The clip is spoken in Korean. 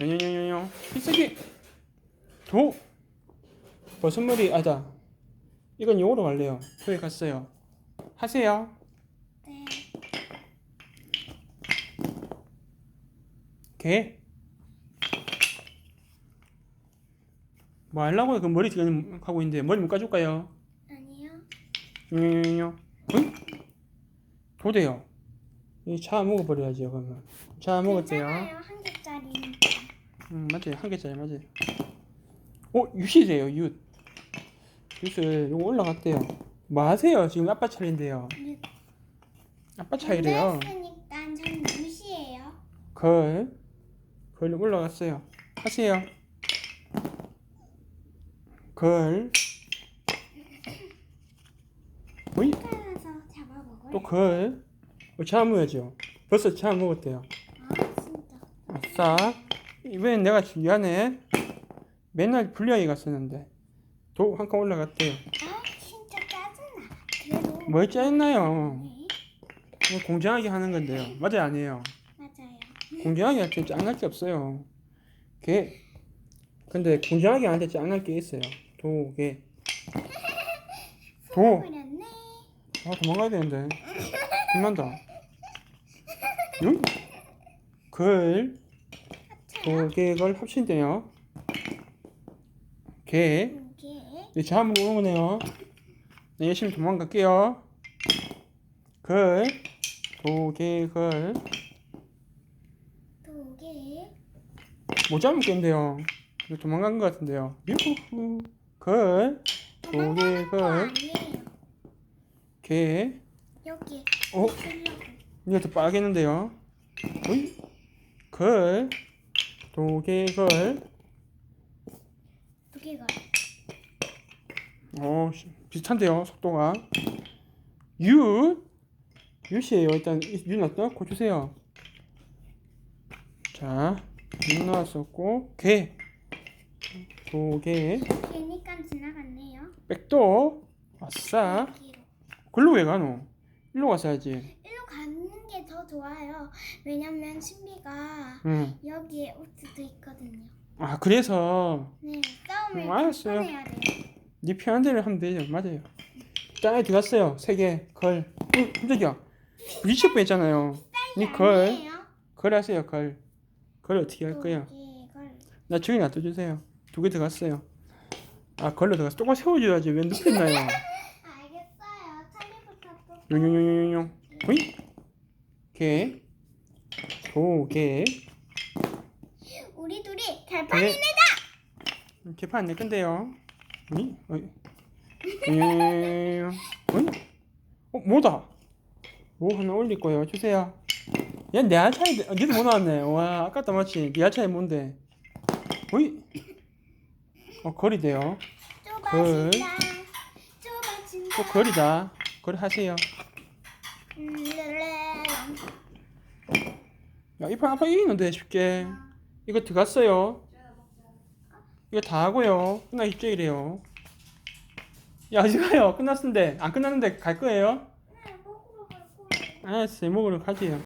요요요요요 필살기 도 버섯머리 아다 이건 요로 갈래요 표에 갔어요 하세요 네. 개. 뭐 하려고요? 그 머리 지금 하고 있는데 머리 묶어줄까요? 아니요. 요 어이? 도대요. 이차 먹어버려야죠 그러면. 차 먹었대요. 괜찮아요. 한 개짜리니까. 음 맞아요 한 개짜리 맞아요. 어 유시래요 윷. 윷을 요거 올라갔대요. 뭐 하세요? 지금 아빠 차례인데요. 윷. 아빠 차례래요. 했으니까 전 무시해요. 걸. 걸 올라갔어요. 하세요. 걸. 어이? 따라서 잡아먹어요. 또 걸. 어, 차 먹어야죠. 벌써 차 먹었대요. 아 진짜. 아싸. 이번엔 내가 미안해. 맨날 불리하게 갔었는데. 도 한 칸 올라갔대요. 아 진짜 짜증나. 그래도. 뭘 짜증나요? 네. 공정하게 하는 건데요. 맞아요, 아니에요? 맞아요. 공정하게 할 때 짱날 게 없어요. 개. 근데 공정하게 하는데 짱날 게 있어요. 도, 개. 도. 아, 도망가야 되는데. 끝난다. 응? 글. 도, 개, 걸 합친대요. 개. 네, 저 한번 오는 거네요. 네, 열심히 도망갈게요. 글. 도, 개, 걸. 두 개. 못 잡겠는데요. 이거 도망간 것 같은데요. 유후. 걸. 도, 개, 도망가는 거 걸. 아니에요. 개. 여기. 어? 들려고. 이거 더 빠겠는데요. 어이? 걸. 도개 걸. 두 개가. 어, 씨, 비슷한데요, 속도가. 유. 유시에요. 일단 유 넣고 주세요. 자, 유 나왔었고, 개. 도개. 개니까 지나갔네요. 백도. 아싸. 글로 왜 가노? 일로 갔어야지. 일로 게 더 좋아요. 왜냐면 신비가 응. 여기에 옷도 있거든요. 아, 그래서 네, 싸움을 음, 알았어요. 해야 돼요. 네 편한 대로 하면 되죠. 맞아요. 짱에 들어갔어요. 세 개. 걸. 응, 깜짝이야. 부딪힐 뻔했잖아요. 니 걸. 아니에요? 걸 하세요. 걸. 걸 어떻게 할 거예요? 이걸 나 저기 놔둬주세요. 두 개 들어갔어요. 아, 걸로 들어갔어. 조금 세워줘야지. 왜 눕혔나요? 알겠어요. 차례부터 또. 용용용용용. 호이. 개. 도, 개. 우리 둘이 달판이 개. 개판 내 건데요. 어이? 어이? 어이? 어, 뭐다? 뭐 하나 올릴 거예요. 주세요. 얘내 알차인데, 어, 니도 못 나왔네. 와, 아깝다, 맞지? 네 알차이 뭔데? 어이? 어, 거리대요. 좁아진다. 좁아진다. 또 거리다. 거리 하세요. 음. 야, 이 판 아빠 이기는데, 쉽게. 이거 들어갔어요. 이거 다 하고요. 끝나 있죠, 이래요. 야, 어디 가요? 끝났는데. 안 끝났는데 갈 거예요? 네, 먹으러 갈 거예요. 알았어요. 먹으러 가지요.